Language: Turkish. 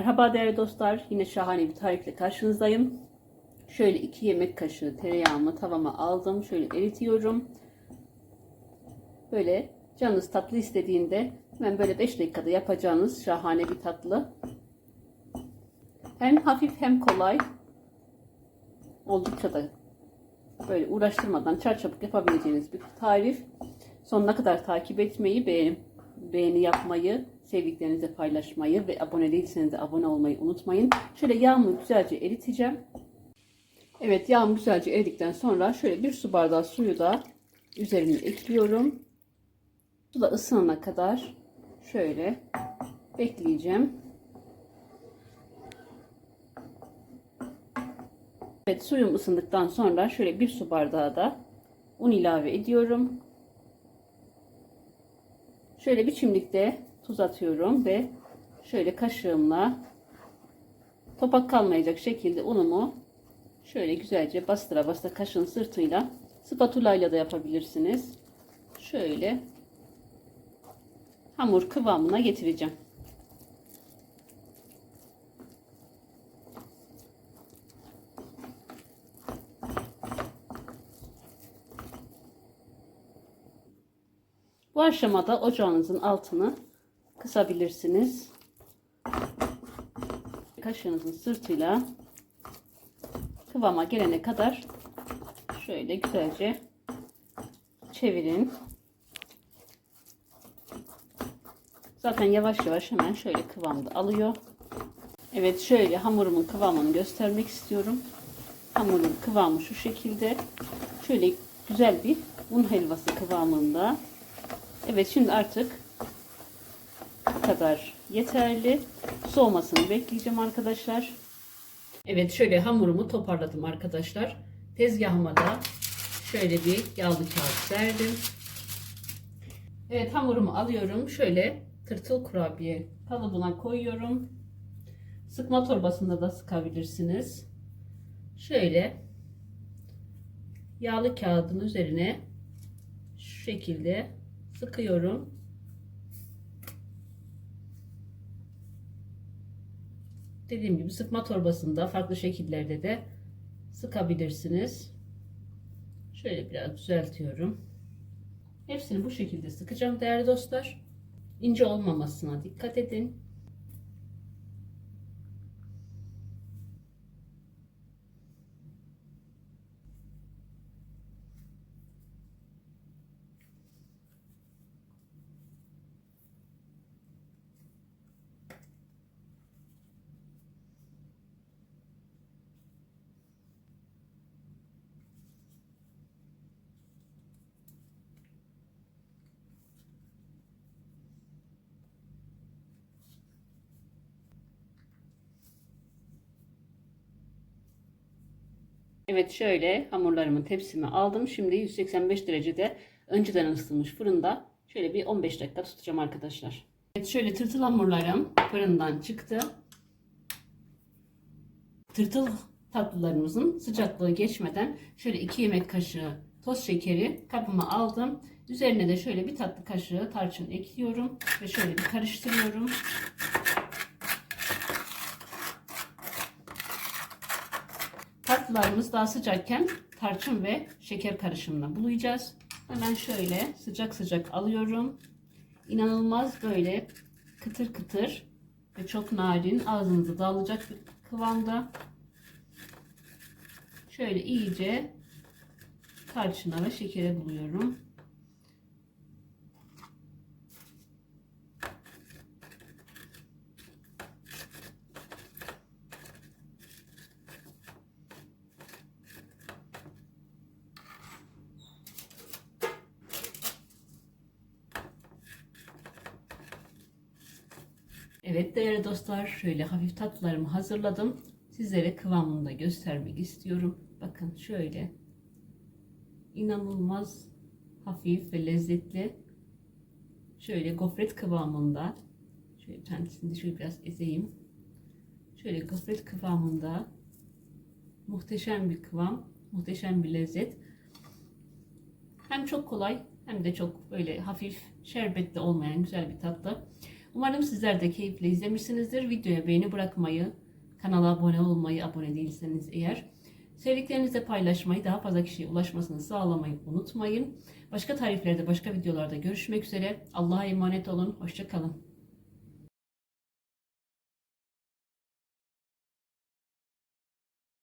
Merhaba değerli dostlar. Yine şahane bir tarifle karşınızdayım. Şöyle 2 yemek kaşığı tereyağımı tavama aldım. Şöyle eritiyorum. Böyle canınız tatlı istediğinde hemen böyle 5 dakikada yapacağınız şahane bir tatlı. Hem hafif hem kolay. Oldukça da böyle uğraştırmadan çarçabuk yapabileceğiniz bir tarif. Sonuna kadar takip etmeyi, beğeni, beğeni yapmayı, sevdiklerinizle paylaşmayı ve abone değilseniz de abone olmayı unutmayın. Şöyle yağımı güzelce eriteceğim. Evet yağım güzelce eridikten sonra şöyle bir su bardağı suyu da üzerine ekliyorum. Su da ısınana kadar şöyle bekleyeceğim. Evet suyum ısındıktan sonra şöyle bir su bardağı da un ilave ediyorum. Şöyle bir çimlikte tuz atıyorum ve şöyle kaşığımla topak kalmayacak şekilde unumu şöyle güzelce bastıra bastıra kaşığın sırtıyla spatula ile de yapabilirsiniz. Şöyle hamur kıvamına getireceğim. Bu aşamada ocağınızın altını kısabilirsiniz. Kaşığınızın sırtıyla kıvama gelene kadar şöyle güzelce çevirin. Zaten yavaş yavaş hemen şöyle kıvamda alıyor. Evet şöyle hamurumun kıvamını göstermek istiyorum. Hamurun kıvamı şu şekilde. Şöyle güzel bir un helvası kıvamında. Evet şimdi artık bu kadar yeterli. Soğumasını bekleyeceğim arkadaşlar. Evet şöyle hamurumu toparladım arkadaşlar. Tezgahıma da şöyle bir yağlı kağıt serdim. Evet hamurumu alıyorum. Şöyle tırtıl kurabiye kalıbına koyuyorum. Sıkma torbasında da sıkabilirsiniz. Şöyle yağlı kağıdın üzerine şu şekilde sıkıyorum. Dediğim gibi sıkma torbasında farklı şekillerde de sıkabilirsiniz. Şöyle biraz düzeltiyorum. Hepsini bu şekilde sıkacağım değerli dostlar. İnce olmamasına dikkat edin. Evet şöyle hamurlarımı tepsime aldım. Şimdi 185 derecede önceden ısıtılmış fırında şöyle bir 15 dakika tutacağım arkadaşlar. Evet şöyle tırtıl hamurlarım fırından çıktı. Tırtıl tatlılarımızın sıcaklığı geçmeden şöyle 2 yemek kaşığı toz şekeri kapıma aldım. Üzerine de şöyle bir tatlı kaşığı tarçın ekliyorum ve şöyle bir karıştırıyorum. Tatlılarımız daha sıcakken tarçın ve şeker karışımına bulayacağız. Hemen şöyle sıcak sıcak alıyorum. İnanılmaz böyle kıtır kıtır ve çok narin ağzınıza dağılacak bir kıvamda. Şöyle iyice tarçına ve şekere buluyorum. Evet değerli dostlar şöyle hafif tatlılarımı hazırladım. Sizlere kıvamını da göstermek istiyorum. Bakın şöyle inanılmaz hafif ve lezzetli şöyle gofret kıvamında şöyle tanesini şöyle biraz ezeyim. Şöyle gofret kıvamında muhteşem bir kıvam, muhteşem bir lezzet. Hem çok kolay hem de çok böyle hafif şerbetli olmayan güzel bir tatlı. Umarım sizler de keyifle izlemişsinizdir. Videoya beğeni bırakmayı, kanala abone olmayı, abone değilseniz eğer, sevdiklerinizle paylaşmayı, daha fazla kişiye ulaşmasını sağlamayı unutmayın. Başka tariflerde, başka videolarda görüşmek üzere. Allah'a emanet olun. Hoşçakalın.